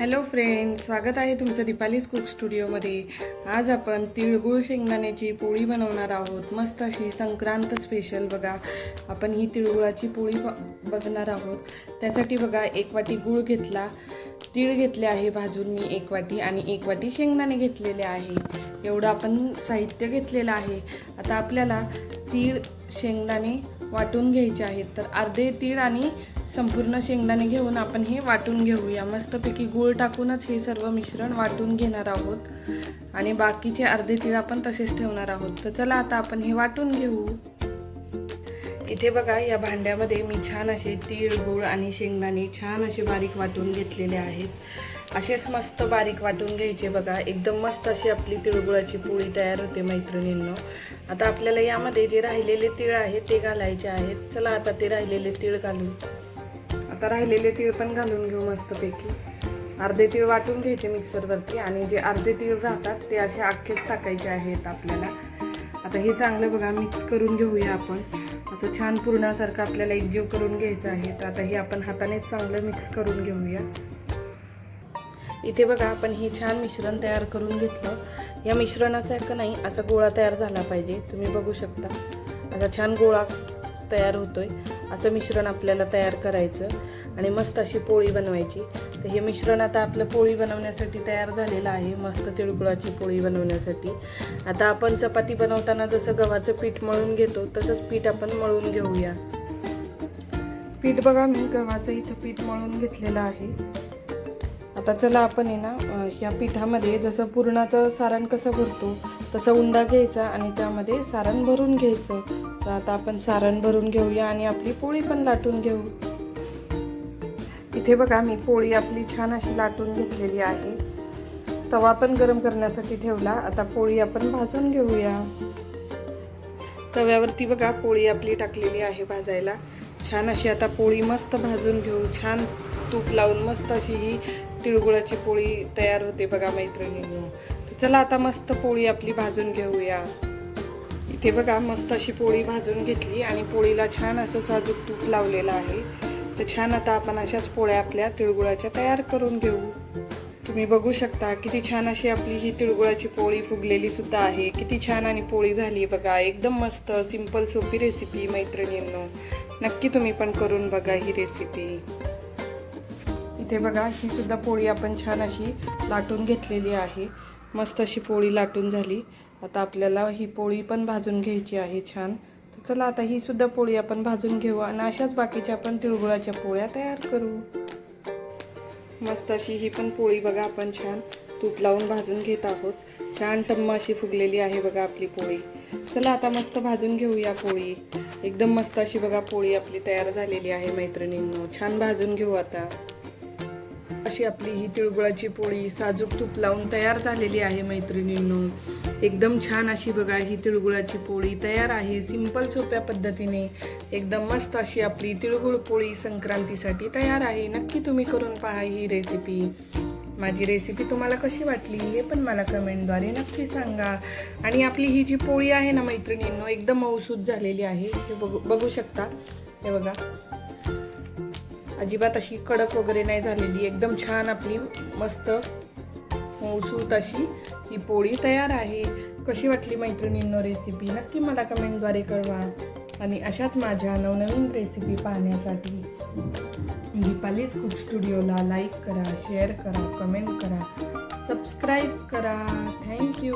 Hello friend स्वागत आहे तुमचं दीपालीज कुक स्टुडिओमध्ये. आज आपण तिळगुळ शेंगदाण्याची पोळी बनवणार आहोत. मस्त अशी संक्रांत स्पेशल बघा. आपण ही तिळगुळाची पोळी ब- बघणार आहोत. त्यासाठी बघा एक वाटी गूळ घेतला. तीळ घेतले आहे भाजून मी एक वाटी आणि एक वाटी शेंगदाणे घेतलेले आहे. एवढं आपण साहित्य घेतलेलं आहे. आता आपल्याला तीळ शेंगदाणे वाटून घ्यायचे आहेत. तर अर्धे तीळ आणि संपूर्ण शेंगदाणे घेऊन आपण हे वाटून घेऊया. मस्तपैकी गूळ टाकूनच हे सर्व मिश्रण वाटून घेणार आहोत. आणि बाकीचे अर्धे तीळ आपण तसेच ठेवणार आहोत. तर चला आता आपण हे वाटून घेऊ. इथे बघा या भांड्यामध्ये मी छान असे तीळ गूळ आणि शेंगदाणे छान असे बारीक वाटून घेतलेले आहेत. असेच मस्त बारीक वाटून घ्यायचे बघा. एकदम मस्त अशी आपली तिळगुळाची पोळी तयार होते मैत्रिणींनो. आता आपल्याला यामध्ये जे राहिलेले तीळ आहेत ते घालायचे आहेत. चला आता ते राहिलेले तीळ घालू. आता राहिलेले तीळ पण घालून घेऊ मस्तपैकी. अर्धे तीळ वाटून घ्यायचे मिक्सरवरती आणि जे अर्धे तीळ राहतात ते असे अख्खेच टाकायचे आहेत आपल्याला. आता हे चांगलं बघा मिक्स करून घेऊया आपण. असं छान पुरणासारखं आपल्याला एकजीव करून घ्यायचं आहे. तर आता हे आपण हातानेच चांगलं मिक्स करून घेऊया. इथे बघा आपण हे छान मिश्रण तयार करून घेतलं. या मिश्रणाचा का नाही असा गोळा तयार झाला पाहिजे. तुम्ही बघू शकता. असा छान गोळा तयार होतोय. असं मिश्रण आपल्याला तयार करायचं आणि मस्त अशी पोळी बनवायची. तर हे मिश्रण आता आपलं पोळी बनवण्यासाठी तयार झालेलं आहे. मस्त तिळगुळाची पोळी बनवण्यासाठी. आता आपण चपाती बनवताना जसं गव्हाचं पीठ मळून घेतो तसंच पीठ आपण मळून घेऊया. पीठ बघा मी गव्हाचं इथं पीठ मळून घेतलेलं आहे. आता चला आपण आहे ना ह्या पिठामध्ये जसं पुरणाचं सारण कसं भरतो तसं उंडा घ्यायचा आणि त्यामध्ये सारण भरून घ्यायचं. तर आता आपण सारण भरून घेऊया आणि आपली पोळी पण लाटून घेऊ. इथे बघा मी पोळी आपली छान अशी लाटून घेतलेली आहे. तवा पण गरम करण्यासाठी ठेवला. आता पोळी आपण भाजून घेऊया. तव्यावरती बघा पोळी आपली टाकलेली आहे भाजायला. छान अशी आता पोळी मस्त भाजून घेऊ. छान तूप लावून मस्त अशी ही तिळगुळाची पोळी तयार होते बघा मैत्रिणींनो. तर चला आता मस्त पोळी आपली भाजून घेऊया. इथे बघा मस्त अशी पोळी भाजून घेतली आणि पोळीला छान असं साजूक तूप लावलेलं आहे. तर छान आता आपण अशाच पोळ्या आपल्या तिळगुळाच्या तयार करून घेऊ. तुम्ही बघू शकता किती छान अशी आपली ही तिळगुळाची पोळी फुगलेली सुद्धा आहे. किती छान आणि पोळी झाली बघा. एकदम मस्त सिंपल सोपी रेसिपी मैत्रिणींनो. नक्की तुम्ही पण करून बघा ही रेसिपी इथे बघा ही सुद्धा पोळी आपण छान अशी लाटून घेतलेली आहे. मस्त अशी पोळी लाटून झाली. आता आपल्याला ही पोळी पण भाजून घ्यायची आहे छान. तर चला आता ही सुद्धा पोळी आपण भाजून घेऊ आणि अशाच बाकीच्या आपण तिळगुळाच्या पोळ्या तयार करू. मस्त अशी ही पण पोळी बघा आपण छान. तूप लावून भाजून घेत आहोत. छान टम्म अशी फुगलेली आहे बघा आपली पोळी. चला आता मस्त भाजून घेऊया पोळी. एकदम मस्त अशी बघा पोळी आपली तयार झालेली आहे मैत्रिणींनो. छान भाजून घेऊ आता. अशी आपली ही तिळगुळाची पोळी साजूक तूप लावून तयार झालेली आहे मैत्रिणींनो. एकदम छान अशी बघा ही तिळगुळाची पोळी तयार आहे सिंपल सोप्या पद्धतीने. एकदम मस्त अशी आपली तिळगुळ पोळी संक्रांतीसाठी तयार आहे. नक्की तुम्ही करून पहा ही रेसिपी माझी रेसिपी तुम्हाला कशी वाटली हे पण मला कमेंटद्वारे नक्की सांगा. आणि आपली ही जी पोळी आहे ना मैत्रिणींनो एकदम मऊसूद झालेली आहे. हे बघू बघू शकता. हे बघा. अजिबात अशी कडक वगैरे नाही झालेली. एकदम छान आपली मस्त मऊसूत अशी ही पोळी तयार आहे. कशी वाटली मैत्रिणींनो रेसिपी नक्की मला कमेंटद्वारे कळवा. आणि अशाच माझ्या नवनवीन रेसिपी पाहण्यासाठी दीपालीच कुक स्टुडिओला लाईक करा शेअर करा कमेंट करा सबस्क्राईब करा. Thank you